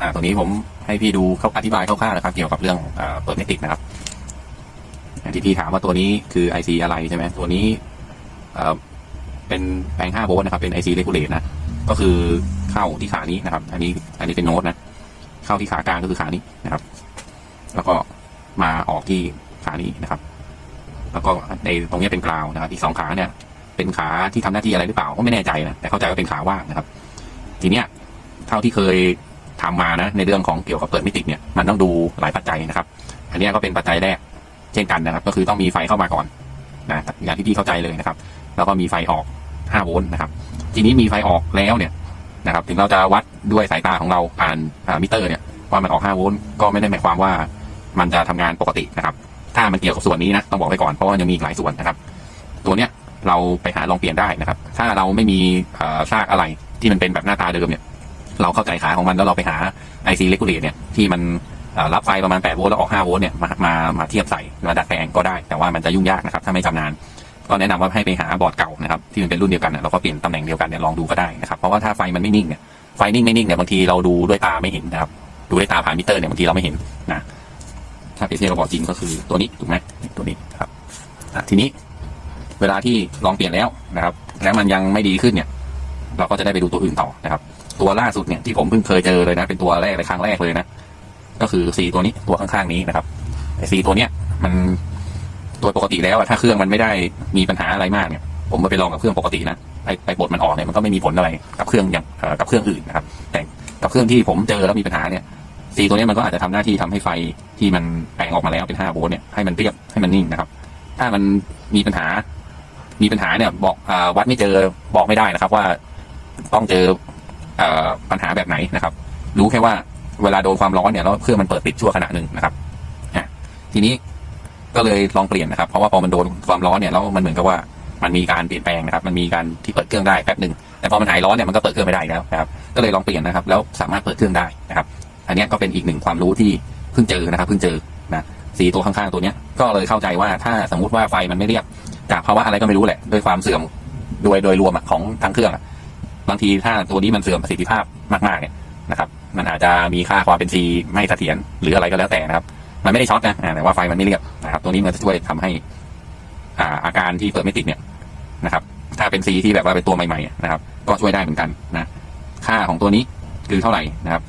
อ่าตัวนี้ผมให้พี่ดูเขาอธิบายคร่าวๆนะครับ เกี่ยวกับเรื่องเปิดไม่ติดนะครับอย่างที่พี่ถามว่าตัวนี้คือ IC อะไรใช่ไหมตัวนี้เป็นแปลง5โวลต์นะครับเป็น IC regulate นะก็คือเข้าที่ขานี้นะครับ อันนี้อันนี้เป็นโน้ตนะ เข้าที่ขากลางก็คือขานี้นะครับ แล้วก็มาออกที่ขานี้นะครับ แล้วก็ในตรงนี้เป็นกราวนะครับ อีกสองขาเนี่ย เป็นขาที่ทำหน้าที่อะไรหรือเปล่าก็ไม่แน่ใจนะแต่เข้าใจว่าเป็นขาว่างนะครับ ทีเนี้ยเท่าที่เคย ทำมานะในเรื่องของเกี่ยวกับเปิดมิติเนี่ยมันต้องดูหลายปัจจัยนะครับ อันนี้ก็เป็นปัจจัยแรกเช่นกันนะครับ ก็คือต้องมีไฟเข้ามาก่อนนะอย่างที่พี่เข้าใจเลยนะครับ แล้วก็มีไฟออก 5 โวลต์นะครับ ทีนี้มีไฟออกแล้วเนี่ยนะครับ ถึงเราจะวัดด้วยสายตาของเราผ่านมิเตอร์เนี่ยว่ามันออก 5 โวลต์ก็ไม่ได้หมายความว่ามันจะทำงานปกตินะครับ ถ้ามันเกี่ยวกับส่วนนี้นะต้องบอกไว้ก่อนเพราะว่ายังมีอีกหลายส่วนนะครับ ตัวเนี้ยเราไปหาลองเปลี่ยนได้นะครับ ถ้าเราไม่มีซากอะไรที่มันเป็นแบบหน้าตาเดิมเนี่ย เราเข้าใจขาของมันแล้วเราไปหา IC regulate เนี่ยที่มันรับไฟประมาณ8โวลต์แล้วออก5โวลต์เนี่ยมามามาเทียบใส่มาดัดแปลงก็ได้ แต่ว่ามันจะยุ่งยากนะครับถ้าไม่ชำนาญก็แนะนำว่าให้ไปหาบอร์ดเก่านะครับที่มันเป็นรุ่นเดียวกันเนี่ยเราก็เปลี่ยนตำแหน่งเดียวกันเนี่ยลองดูก็ได้นะครับเพราะว่าถ้าไฟมันไม่นิ่งเนี่ยไฟนิ่งไม่นิ่งเนี่ยบางทีเราดูด้วยตาไม่เห็นนะครับดูด้วยตาผ่านมิเตอร์เนี่ยบางทีเราไม่เห็นนะถ้าเปรียบเทียบกับบอร์ดจริงก็คือตัวนี้ถูกไหมตัวนี้ครับทีนี้เวลาที่ลองเปลี่ยนแล้วนะครับ แล้วมันยังไม่ดีขึ้นเนี่ย เราก็จะได้ไปดูตัวอื่นต่อนะครับ ตัวล่าสุดเนี่ยที่ผมเพิ่งเคยเจอเลยนะ เป็นตัวแรกเลยครั้งแรกเลยนะ ก็คือสีตัวนี้ตัวข้างๆนี้นะครับไอสีตัวเนี้ย มันตัวปกติแล้วอะถ้าเครื่องมันไม่ได้มีปัญหาอะไรมากเนี่ย ผมไปลองกับเครื่องปกตินะไปไปปลดมันออกเนี่ยมันก็ไม่มีผลอะไรกับเครื่องอย่างกับเครื่องอื่นนะครับ แต่กับเครื่องที่ผมเจอแล้วมีปัญหาเนี่ยสีตัวนี้มันก็อาจจะทำหน้าที่ทำให้ไฟที่มันแปลงออกมาแล้วเป็น5โวลต์เนี่ยให้มันเรียบให้มันนิ่งนะครับ ถ้ามันมีปัญหา มีปัญหาเนี่ยบอกอวัดไม่เจอบอกไม่ได้นะครับ ว่าต้องเจอ ปัญหาแบบไหนนะครับ รู้แค่ว่าเวลาโดนความร้อนเนี่ยแล้วเครื่องมันเปิดติดชั่วขณะหนึ่งนะครับทีนี้ก็เลยลองเปลี่ยนนะครับ เพราะว่าพอมันโดนความร้อนเนี่ยแล้วมันเหมือนกับว่ามันมีการเปลี่ยนแปลงนะครับ มันมีการที่เปิดเครื่องได้แป๊บหนึ่งแต่พอมันหายร้อนเนี่ยมันก็เปิดเครื่องไม่ได้แล้วนะครับ ก็เลยลองเปลี่ยนนะครับ แล้วสามารถเปิดเครื่องได้นะครับ อันนี้ก็เป็นอีกหนึ่งความรู้ที่เพิ่งเจอนะครับ เพิ่งเจอนะสีตัวข้างๆตัวเนี้ยก็เลยเข้าใจว่าถ้าสมมุติว่าไฟมันไม่เรียบจากภาวะอะไรก็ไม่รู้แหละ ด้วยความเสื่อมโดยโดยรวมของทั้งเครื่องอะ บางทีถ้าตัวนี้มันเสื่อมประสิทธิภาพมากๆเนี่ยนะครับ มันอาจจะมีค่าความเป็นซีไม่เสถียรหรืออะไรก็แล้วแต่นะครับ มันไม่ได้ช็อตนะแต่ว่าไฟมันไม่เรียบนะครับ ตัวนี้มันจะช่วยทำให้อ่าอาการที่เปิดไม่ติดเนี่ยนะครับ ถ้าเป็นซีที่แบบว่าเป็นตัวใหม่ๆนะครับ ก็ช่วยได้เหมือนกันนะ ค่าของตัวนี้คือเท่าไหร่นะครับ